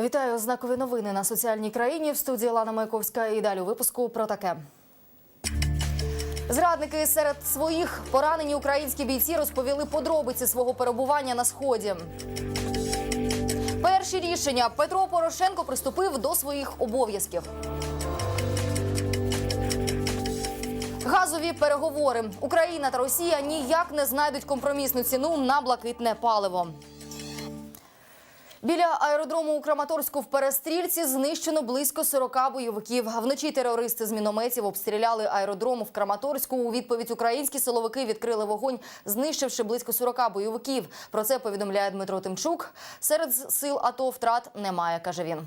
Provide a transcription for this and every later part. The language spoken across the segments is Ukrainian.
Вітаю знакові новини на соціальній країні. В студії Лана Маяковська і далі у випуску про таке. Зрадники серед своїх поранені українські бійці розповіли подробиці свого перебування на сході. Перші рішення Петро Порошенко приступив до своїх обов'язків. Газові переговори. Україна та Росія ніяк не знайдуть компромісну ціну на блакитне паливо. Біля аеродрому у Краматорську в перестрільці знищено близько 40 бойовиків. Вночі терористи з мінометів обстріляли аеродром в Краматорську. У відповідь українські силовики відкрили вогонь, знищивши близько 40 бойовиків. Про це повідомляє Дмитро Тимчук. Серед сил АТО втрат немає, каже він.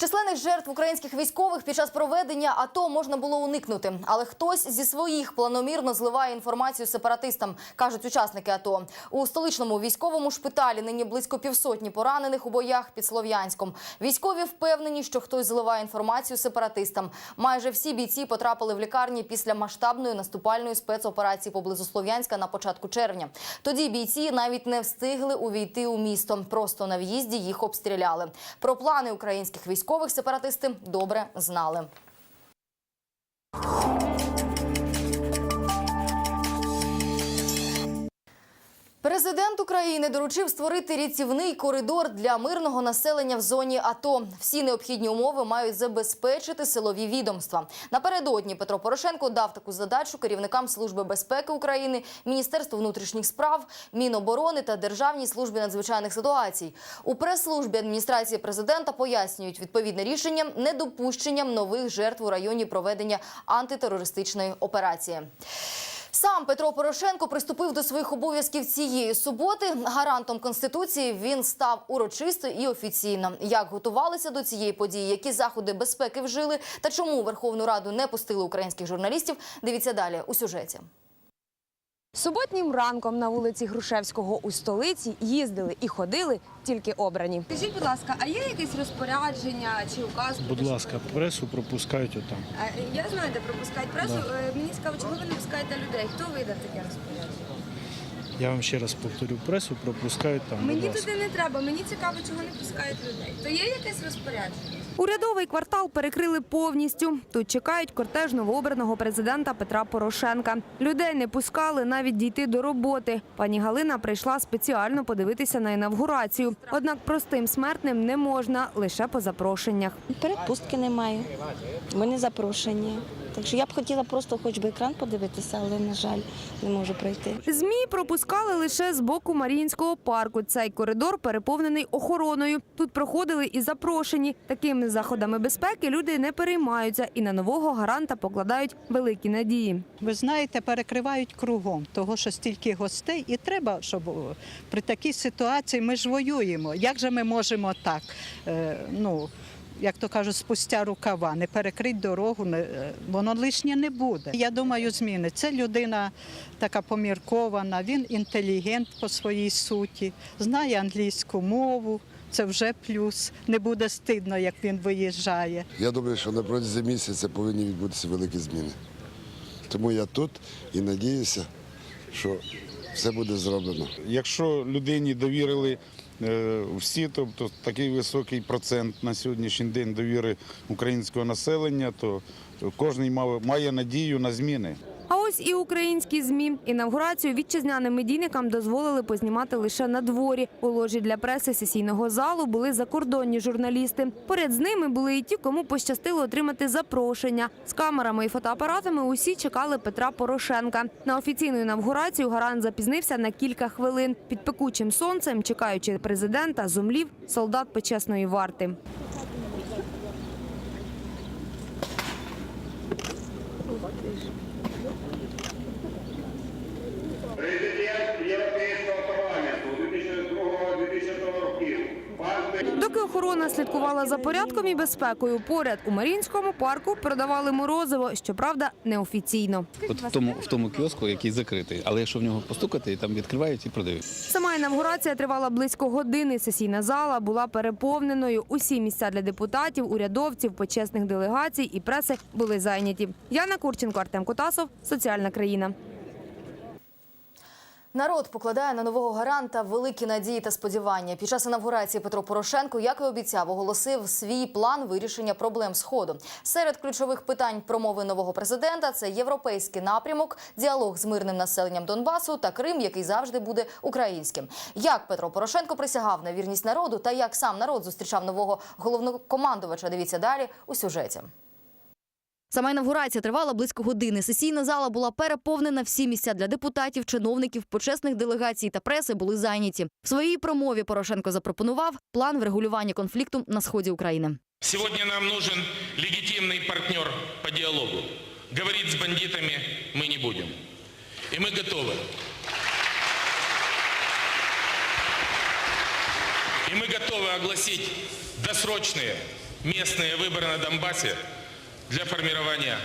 Численних жертв українських військових під час проведення АТО можна було уникнути, але хтось зі своїх планомірно зливає інформацію сепаратистам, кажуть учасники АТО. У столичному військовому шпиталі нині близько півсотні поранених у боях під Слов'янськом. Військові впевнені, що хтось зливає інформацію сепаратистам. Майже всі бійці потрапили в лікарні після масштабної наступальної спецоперації поблизу Слов'янська на початку червня. Тоді бійці навіть не встигли увійти у місто. Просто на в'їзді їх обстріляли. Про плани українських військових сепаратисти добре знали. Президент України доручив створити рятівний коридор для мирного населення в зоні АТО. Всі необхідні умови мають забезпечити силові відомства. Напередодні Петро Порошенко дав таку задачу керівникам Служби безпеки України, Міністерству внутрішніх справ, Міноборони та Державній службі надзвичайних ситуацій. У прес-службі адміністрації президента пояснюють відповідне рішення недопущенням нових жертв у районі проведення антитерористичної операції. Сам Петро Порошенко приступив до своїх обов'язків цієї суботи. Гарантом конституції він став урочисто і офіційно. Як готувалися до цієї події, які заходи безпеки вжили, та чому Верховну Раду не пустили українських журналістів? Дивіться далі у сюжеті. Суботнім ранком на вулиці Грушевського у столиці їздили і ходили тільки обрані. Скажіть, будь ласка, а є якесь розпорядження чи указ? Будь ласка, пресу пропускають отам. А, Я знаю, де пропускають пресу. Да. Мені цікаво, чого ви не пускаєте людей? Хто видав таке розпорядження? Я вам ще раз повторю, пресу пропускають там. Мені туди не треба. Мені цікаво, чого не пускають людей. То є якесь розпорядження? Урядовий квартал перекрили повністю. Тут чекають кортеж новообраного президента Петра Порошенка. Людей не пускали навіть дійти до роботи. Пані Галина прийшла спеціально подивитися на інавгурацію. Однак простим смертним не можна лише по запрошеннях. Перепустки немає. Ми не запрошені. Так що я б хотіла просто хоч би екран подивитися, але, на жаль, не можу пройти. ЗМІ пропускали лише з боку Маріїнського парку. Цей коридор переповнений охороною. Тут проходили і запрошені. Такими заходами безпеки люди не переймаються і на нового гаранта покладають великі надії. Ви знаєте, перекривають кругом, того що стільки гостей, і треба, щоб при такій ситуації ми ж воюємо. Як же ми можемо так? е, ну, як то кажуть, спустя рукава, не перекрити дорогу, не, е, воно лишнє не буде. Я думаю, зміни. Це людина така поміркована, він інтелігент по своїй суті, знає англійську мову. Це вже плюс. Не буде стидно, як він виїжджає. Я думаю, що на протязі місяця повинні відбутися великі зміни. Тому я тут і надіюся, що все буде зроблено. Якщо людині довірили всі, тобто такий високий процент на сьогоднішній день довіри українського населення, то кожен має надію на зміни. Ось і українські змі інавгурацію вітчизняним медійникам дозволили познімати лише на дворі. У ложі для преси сесійного залу були закордонні журналісти. Поряд з ними були і ті, кому пощастило отримати запрошення. З камерами і фотоапаратами усі чекали Петра Порошенка. На офіційну інавгурацію гарант запізнився на кілька хвилин. Під пекучим сонцем, чекаючи президента, зумлів солдат почесної варти. Доки охорона слідкувала за порядком і безпекою, поряд у Маріїнському парку продавали морозиво, щоправда, неофіційно. От в тому, в тому кіоску, який закритий, але якщо в нього постукати, там відкривають і продають. Сама інавгурація тривала близько години. Сесійна зала була переповненою. Усі місця для депутатів, урядовців, почесних делегацій і преси були зайняті. Яна Курченко, Артем Котасов, Соціальна країна. Народ покладає на нового гаранта великі надії та сподівання. Під час інавгурації Петро Порошенко, як і обіцяв, оголосив свій план вирішення проблем сходу. Серед ключових питань промови нового президента це європейський напрямок, діалог з мирним населенням Донбасу та Крим, який завжди буде українським. Як Петро Порошенко присягав на вірність народу та як сам народ зустрічав нового головнокомандувача. Дивіться далі у сюжеті. Сама інавгурація тривала близько години. Сесійна зала була переповнена. Всі місця для депутатів, чиновників, почесних делегацій та преси були зайняті. В своїй промові Порошенко запропонував план врегулювання конфлікту на сході України. Сегодня нам нужен легитимный партнер по диалогу. Говорить с бандитами мы не будем. И мы готовы. И мы готовы огласить досрочные местные выборы на Донбассе для формирования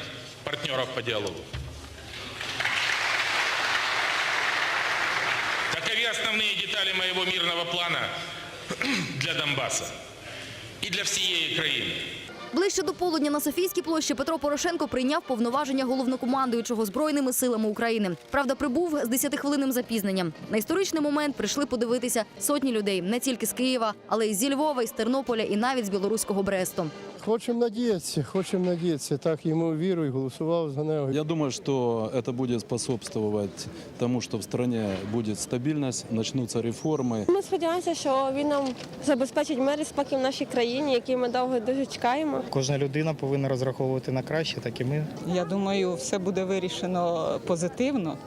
партнеров по диалогу. Таковы основные детали моего мирного плана для Донбасса и для всей Украины. Ближче до полудня на Софійській площі Петро Порошенко прийняв повноваження головнокомандуючого збройними силами України. Правда, прибув з 10-хвилинним запізненням. На історичний момент прийшли подивитися сотні людей не тільки з Києва, але й зі Львова, із Тернополя і навіть з білоруського Бресту. Хочемо надіятися, хочемо надіятися. Так йому вірую, голосував за нього. Я думаю, что это будет способствовать тому, что в стране будет стабильность, начнутся реформы. Ми сподіваємося, що він нам забезпечить мир і спокій в нашій країні, який ми довго дуже чекаємо. Кожна людина повинна розраховувати на краще, так і ми. Я думаю, все буде вирішено позитивно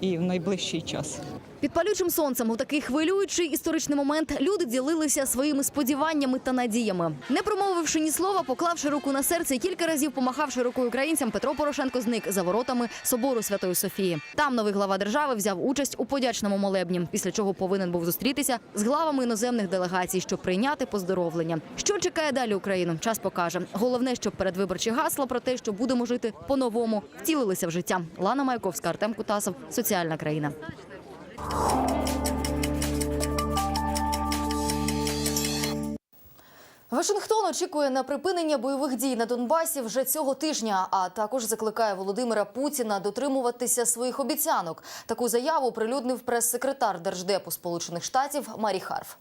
і в найближчий час. Під палючим сонцем у такий хвилюючий історичний момент люди ділилися своїми сподіваннями та надіями. Не промовивши ні слова, поклавши руку на серце і кілька разів помахавши рукою українцям, Петро Порошенко зник за воротами собору Святої Софії. Там новий глава держави взяв участь у подячному молебні, після чого повинен був зустрітися з главами іноземних делегацій, щоб прийняти поздоровлення. Що чекає далі Україну? Час покаже. Головне, щоб передвиборчі гасла про те, що будемо жити по-новому, втілилися в життя. Лана Майковська, Артем Кутасов, соціальна країна. Вашингтон очікує на припинення бойових дій на Донбасі вже цього тижня, а також закликає Володимира Путіна дотримуватися своїх обіцянок. Таку заяву прилюднив прес-секретар Держдепу Сполучених Штатів Марі Харф.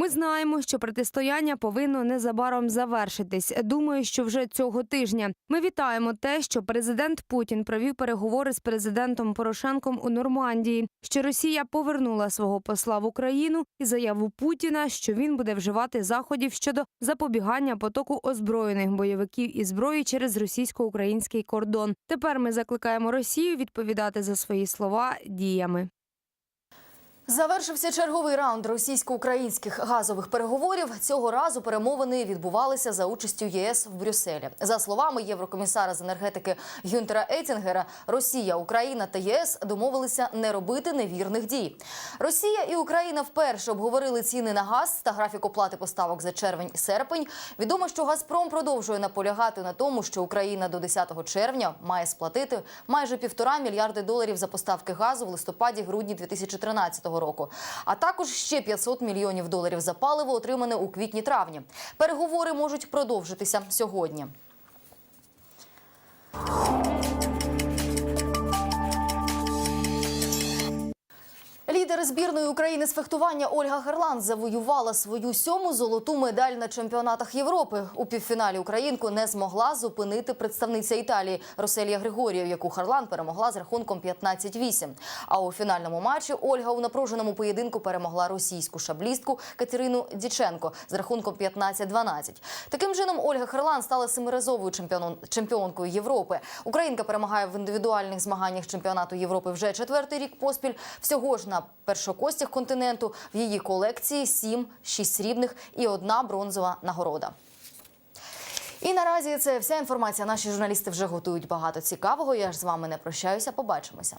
Ми знаємо, що протистояння повинно незабаром завершитись. Думаю, що вже цього тижня. Ми вітаємо те, що президент Путін провів переговори з президентом Порошенком у Нормандії, що Росія повернула свого посла в Україну і заяву Путіна, що він буде вживати заходів щодо запобігання потоку озброєних бойовиків і зброї через російсько-український кордон. Тепер ми закликаємо Росію відповідати за свої слова діями. Завершився черговий раунд російсько-українських газових переговорів. Цього разу перемовини відбувалися за участю ЄС в Брюсселі. За словами єврокомісара з енергетики Гюнтера Ейтінгера, Росія, Україна та ЄС домовилися не робити невірних дій. Росія і Україна вперше обговорили ціни на газ та графік оплати поставок за червень-серпень. Відомо, що Газпром продовжує наполягати на тому, що Україна до 10 червня має сплатити майже півтора мільярди доларів за поставки газу в листопаді-грудні 2013 року, а також ще 500 мільйонів доларів за паливо, отримане у квітні-травні. Переговори можуть продовжитися сьогодні. Лідер збірної України з фехтування Ольга Харлан завоювала свою сьому золоту медаль на чемпіонатах Європи. У півфіналі українку не змогла зупинити представниця Італії Роселія Григорів, яку Харлан перемогла з рахунком 15-8. А у фінальному матчі Ольга у напруженому поєдинку перемогла російську шаблістку Катерину Діченко з рахунком 15-12. Таким чином Ольга Харлан стала семиразовою чемпіоном чемпіонкою Європи. Українка перемагає в індивідуальних змаганнях чемпіонату Європи вже четвертий рік поспіль. Всього ж на першокостях континенту в її колекції сім, шість срібних і одна бронзова нагорода. І наразі це вся інформація. Наші журналісти вже готують багато цікавого. Я ж з вами не прощаюся. Побачимося.